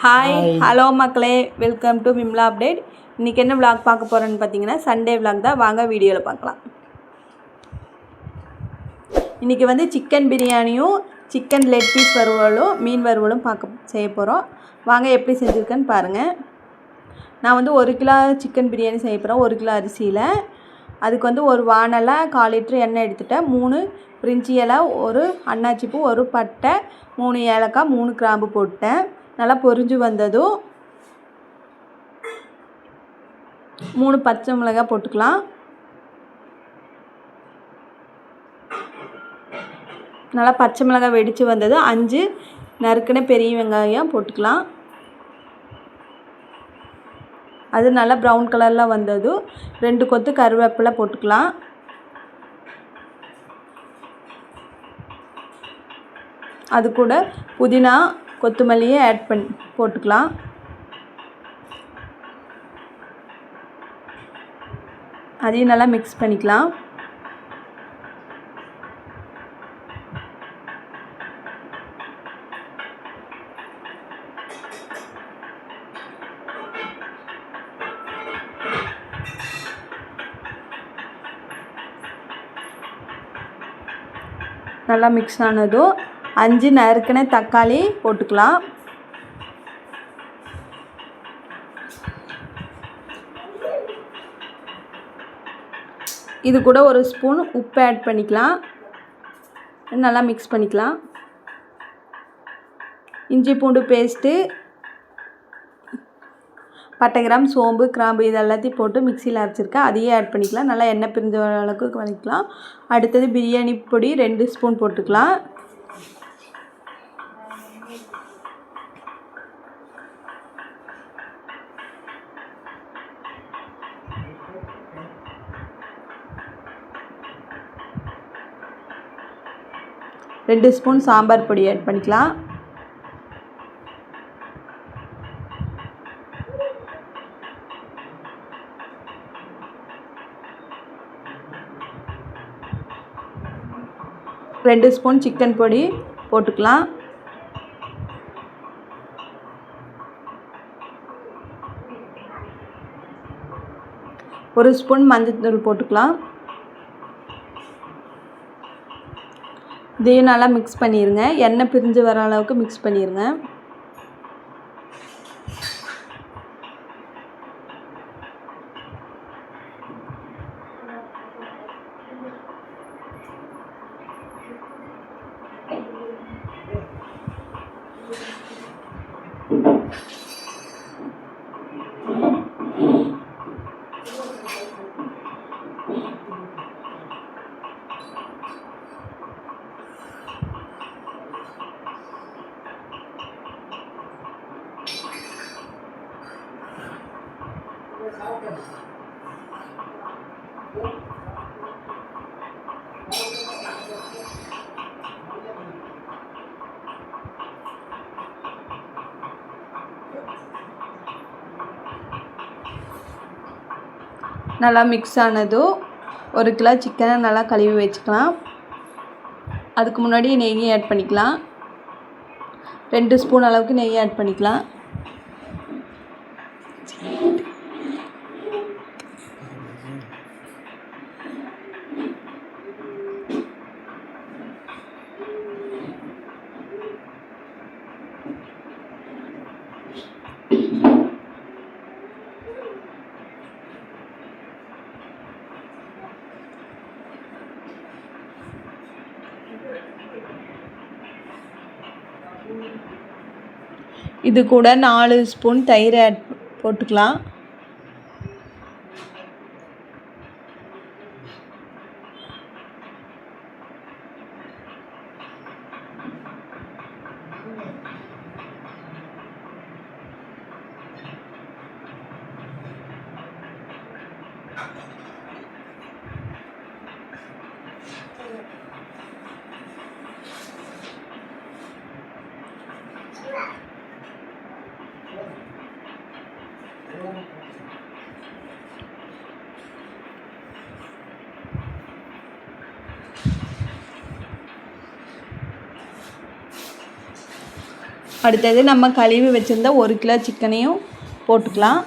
Hi hello மக்களே. Welcome to Vimla update இன்றைக்கி என்ன vlog பார்க்க போகிறோன்னு பார்த்தீங்கன்னா சண்டே vlog தான். வாங்க வீடியோவில் பார்க்கலாம். இன்றைக்கி வந்து சிக்கன் பிரியாணியும் சிக்கன் லெக் பீஸ் வறுவலும் மீன் வறுவலும் பார்க்க செய்ய போகிறோம் வாங்க எப்படி செஞ்சுருக்கேன்னு பாருங்கள் நான் வந்து ஒரு கிலோ சிக்கன் பிரியாணி செய்ய போகிறேன் ஒரு கிலோ அரிசியில். அதுக்கு வந்து ஒரு வானலை கால் லிட்ரு எண்ணெய் எடுத்துட்டேன். மூணு பிரிஞ்சி இலை ஒரு அன்னாச்சி பூ ஒரு பட்டை மூணு ஏலக்காய் மூணு கிராம்பு போட்டேன். நல்லா பொரிஞ்சு வந்ததும் மூணு பச்சை மிளகாய் போட்டுக்கலாம். நல்லா பச்சை மிளகாய் வெடித்து வந்தது அஞ்சு நறுக்கின பெரிய வெங்காயம் போட்டுக்கலாம். அது நல்லா ப்ரௌன் கலரில் வந்ததும் ரெண்டு கொத்து கருவேப்பிலை போட்டுக்கலாம். அது கூட புதினா கொத்தமல்லியும் ஆட் பண்ணி போட்டுக்கலாம். அதையும் நல்லா மிக்ஸ் பண்ணிக்கலாம். நல்லா மிக்ஸ் ஆனதும் அஞ்சு நறுக்கின தக்காளி போட்டுக்கலாம். இது கூட ஒரு ஸ்பூன் உப்பு ஆட் பண்ணிக்கலாம். நல்லா மிக்ஸ் பண்ணிக்கலாம். இஞ்சி பூண்டு பேஸ்ட்டு பட்டை கிராம் சோம்பு கிராம்பு இது எல்லாத்தையும் போட்டு மிக்சியில் அரைச்சிருக்கேன். அதையே ஆட் பண்ணிக்கலாம். நல்லா எண்ணெய் பிரிஞ்ச அளவுக்கு வதக்கலாம் அடுத்தது பிரியாணி பொடி ரெண்டு ஸ்பூன் போட்டுக்கலாம். ரெண்டு ஸ்பூன் சாம்பார் பொடி ஆட் பண்ணிக்கலாம். ரெண்டு ஸ்பூன் சிக்கன் பொடி போட்டுக்கலாம். ஒரு ஸ்பூன் மஞ்சள் தூள் போட்டுக்கலாம். இதையும் நல்லா மிக்ஸ் பண்ணிடுங்க எண்ணெய் பிரிஞ்சு வர அளவுக்கு மிக்ஸ் பண்ணிடுங்க நல்லா மிக்ஸ் ஆனதும் ஒரு கிலோ சிக்கனை நல்லா கழுவி வச்சுக்கலாம். அதுக்கு முன்னாடி நெய் ஆட் பண்ணிக்கலாம். ரெண்டு ஸ்பூன் அளவுக்கு நெய் ஆட் பண்ணிக்கலாம். இது கூட நாலு ஸ்பூன் தயிர் ஆட் போட்டுக்கலாம். அடுத்தது நம்ம கழுவி வச்சுருந்த ஒரு கிலோ சிக்கனையும் போட்டுக்கலாம்.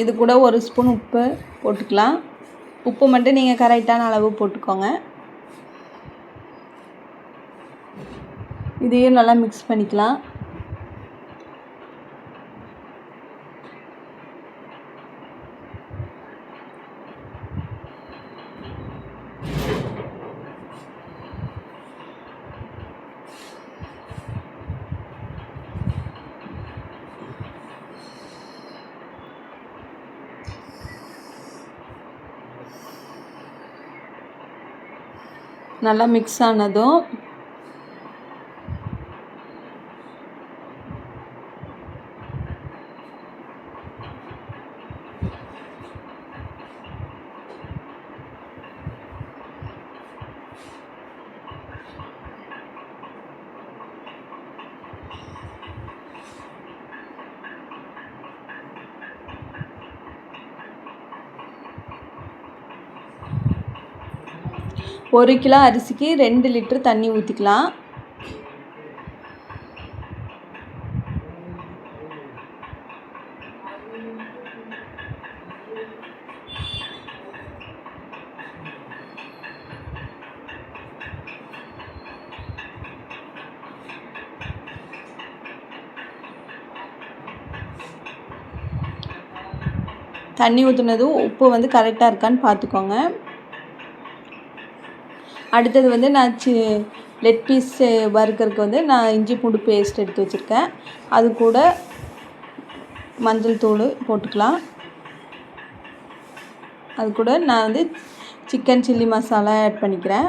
இது கூட ஒரு ஸ்பூன் உப்பு போட்டுக்கலாம். உப்பு மட்டும் நீங்கள் கரெக்டான அளவு போட்டுக்கோங்க. இதையும் நல்லா மிக்ஸ் பண்ணிக்கலாம். நல்லா மிக்ஸ் ஆனதும் ஒரு கிலோ அரிசிக்கு ரெண்டு லிட்டர் தண்ணி ஊற்றிக்கலாம் தண்ணி ஊற்றுனதும் உப்பு வந்து கரெக்டாக இருக்கான்னு பார்த்துக்கோங்க அடுத்தது வந்து நான் சி லெக் பீஸ் பர்கருக்கு வந்து நான் இஞ்சி பூண்டு பேஸ்ட் எடுத்து வச்சுருக்கேன். அது கூட மஞ்சள் தூள் போட்டுக்கலாம். அது கூட நான் வந்து சிக்கன் சில்லி மசாலா ஆட் பண்ணிக்கிறேன்.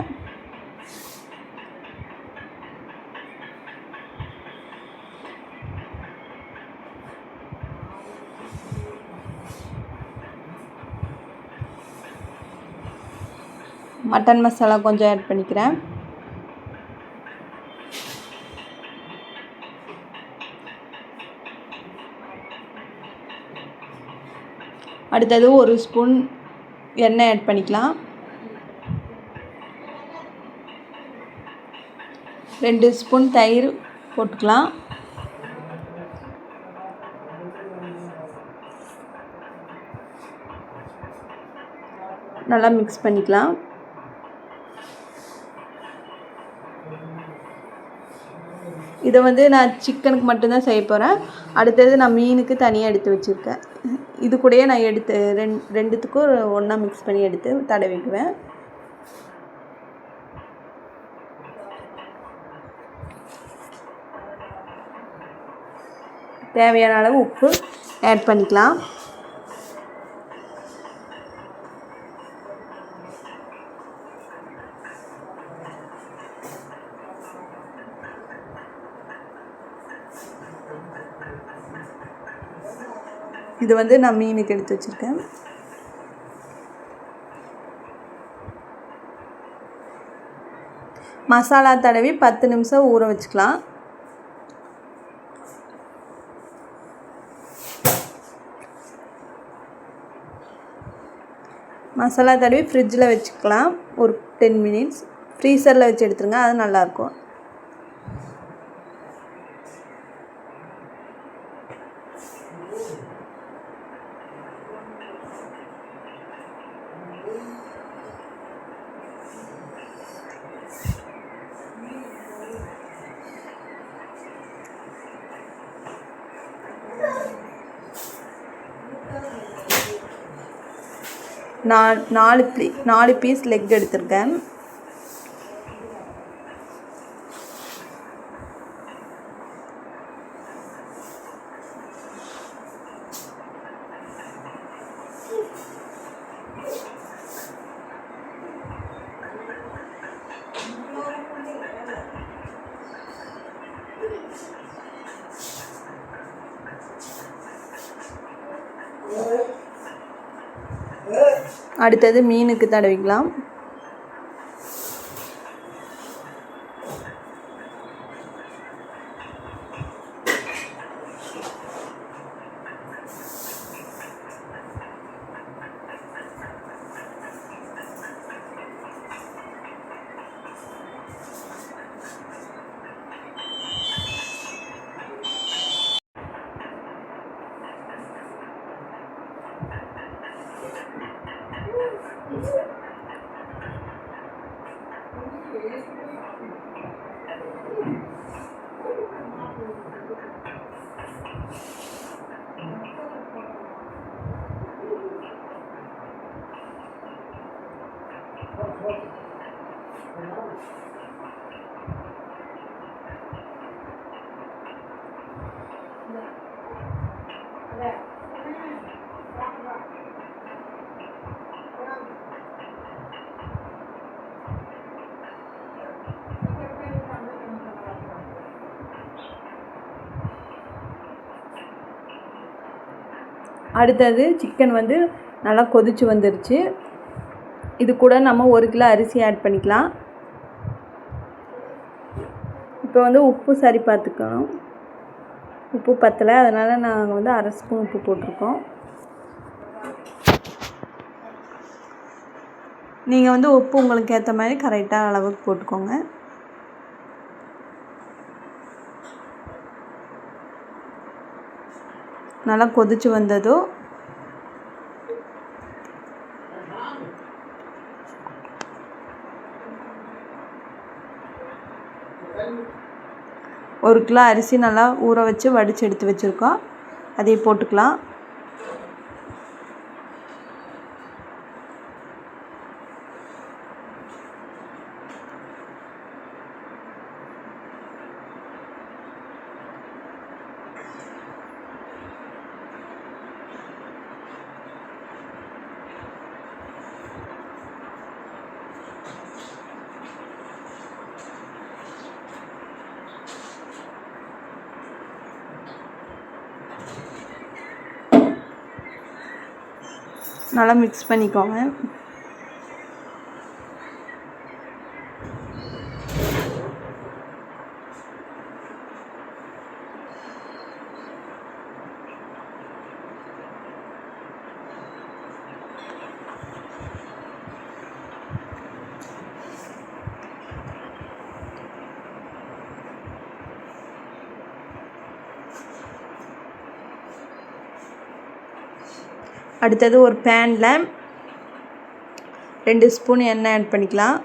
மட்டன் மசாலா கொஞ்சம் ஆட் பண்ணிக்கிறேன். அடுத்தது ஒரு ஸ்பூன் எண்ணெய் ஆட் பண்ணிக்கலாம். ரெண்டு ஸ்பூன் தயிர் போட்டுக்கலாம். நல்லா மிக்ஸ் பண்ணிக்கலாம். இதை வந்து நான் சிக்கனுக்கு மட்டும்தான் செய்ய போகிறேன் அடுத்தது நான் மீனுக்கு தனியாக எடுத்து வச்சுருக்கேன். இது கூடயே நான் எடுத்து ரெண் ரெண்டுத்துக்கும் ஒன்றா மிக்ஸ் பண்ணி எடுத்து தடவிக்குவேன் தேவையான அளவு உப்பு ஆட் பண்ணிக்கலாம். இது வந்து நான் மீனுக்கு எடுத்து வச்சுருக்கேன். மசாலா தடவி பத்து நிமிஷம் ஊற வச்சுக்கலாம். மசாலா தடவி ஃப்ரிட்ஜில் வச்சுக்கலாம். ஒரு டென் மினிட்ஸ் ஃப்ரீசரில் வச்சு எடுத்துருங்க அது நல்லாயிருக்கும் நான் நாலு ப்ளீ நாலு பீஸ் லெக் எடுத்திருக்கேன். அடுத்தது மீனுக்கு தடவிக்கலாம். அடுத்தது சிக்கன் வந்து நல்லா கொதிச்சு வந்துருச்சு. இது கூட நம்ம ஒரு கிலோ அரிசி ஆட் பண்ணிக்கலாம். இப்போ வந்து உப்பு சரி பார்த்துக்கணும். உப்பு பத்தலை அதனால் நாங்கள் வந்து அரை ஸ்பூன் உப்பு போட்டிருக்கோம். நீங்கள் வந்து உப்பு உங்களுக்கு ஏற்ற மாதிரி கரெக்டாக அளவுக்கு போட்டுக்கோங்க. நல்லா கொதிச்சு வந்ததோ ஒரு கிலோ அரிசி நல்லா ஊற வச்சு வடித்து எடுத்து வச்சுருக்கோம். அதையும் போட்டுக்கலாம். நல்லா மிக்ஸ் பண்ணிக்கோங்க. அடுத்தது ஒரு பேனில் ரெண்டு ஸ்பூன் எண்ணெய் ஆட் பண்ணிக்கலாம்.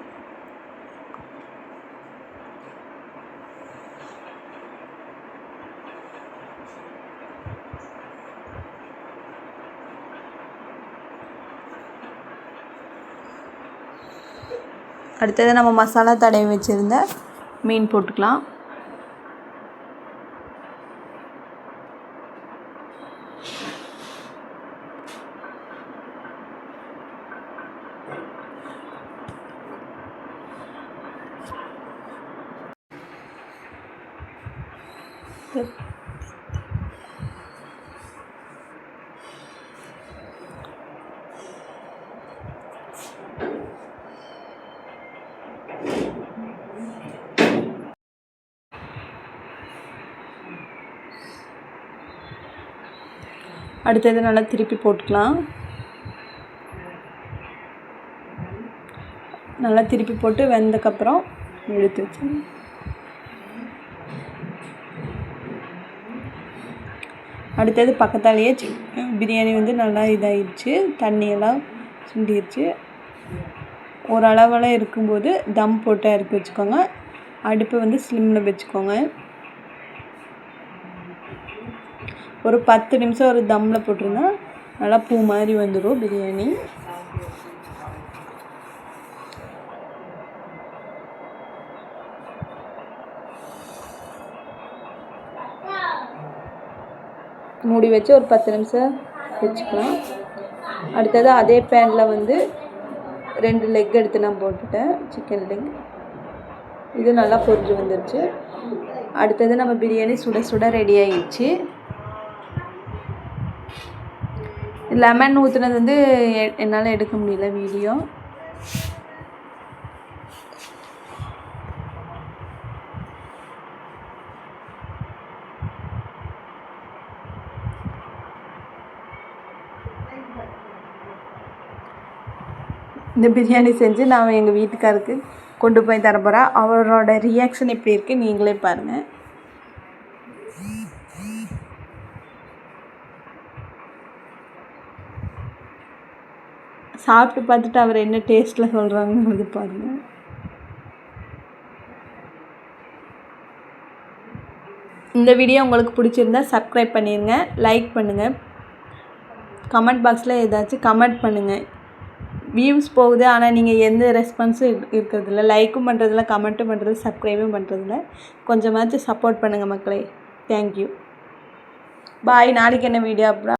அடுத்தது நம்ம மசாலா தடவி வச்சுருந்த மீன் போட்டுக்கலாம். அடுத்தது நல்லா திருப்பி போட்டுக்கலாம். நல்லா திருப்பி போட்டு வெந்தக்கப்புறம் எடுத்து வச்சு அடுத்தது பக்கத்தாலேயே பிரியாணி வந்து நல்லா இதாகிடுச்சு தண்ணியெல்லாம் சுண்டிடுச்சு ஓரளவெல்லாம் இருக்கும்போது தம் போட்டு இறக்கி வச்சுக்கோங்க. அடுப்பு வந்து ஸ்லிம்மில் வச்சுக்கோங்க. ஒரு பத்து நிமிஷம் ஒரு தம்மில் போட்டிருந்தா நல்லா பூ மாதிரி வந்துடும் பிரியாணி. மூடி வச்சு ஒரு பத்து நிமிஷம் வச்சுக்கலாம். அடுத்தது அதே பேனில் வந்து ரெண்டு லெக் எடுத்து நான் போட்டுட்டேன். சிக்கன் லெக் இது நல்லா பொரிஞ்சு வந்துருச்சு. அடுத்தது நம்ம பிரியாணி சுட சுட ரெடி ஆயிடுச்சு. லெமன் ஊற்றுனது வந்து எ- என்னால் எடுக்க முடியல வீடியோ இந்த பிரியாணி செஞ்சு நான் எங்கள் வீட்டுக்காருக்கு கொண்டு போய் தரப்போகிறேன் அவரோட ரியாக்ஷன் எப்படி இருக்குது நீங்களே பாருங்கள் சாப்பிட்டு பார்த்துட்டு அவர் என்ன டேஸ்ட்டில் சொல்கிறாங்கன்னு பாருங்கள் இந்த வீடியோ உங்களுக்கு பிடிச்சிருந்தா சப்ஸ்கிரைப் பண்ணிடுங்க லைக் பண்ணுங்கள் கமெண்ட் பாக்ஸில் ஏதாச்சும் கமெண்ட் பண்ணுங்கள் வியூஸ் போகுது. ஆனால் நீங்கள் எந்த ரெஸ்பான்ஸும் இருக்கிறதில்ல. லைக்கும் பண்ணுறதில்ல கமெண்ட்டும் பண்ணுறது சப்ஸ்கிரைபும் பண்ணுறதில்ல கொஞ்சமாச்சும் சப்போர்ட் பண்ணுங்கள் மக்களே. தேங்க்யூ பாய் நாளைக்கு என்ன வீடியோ அப்புறம்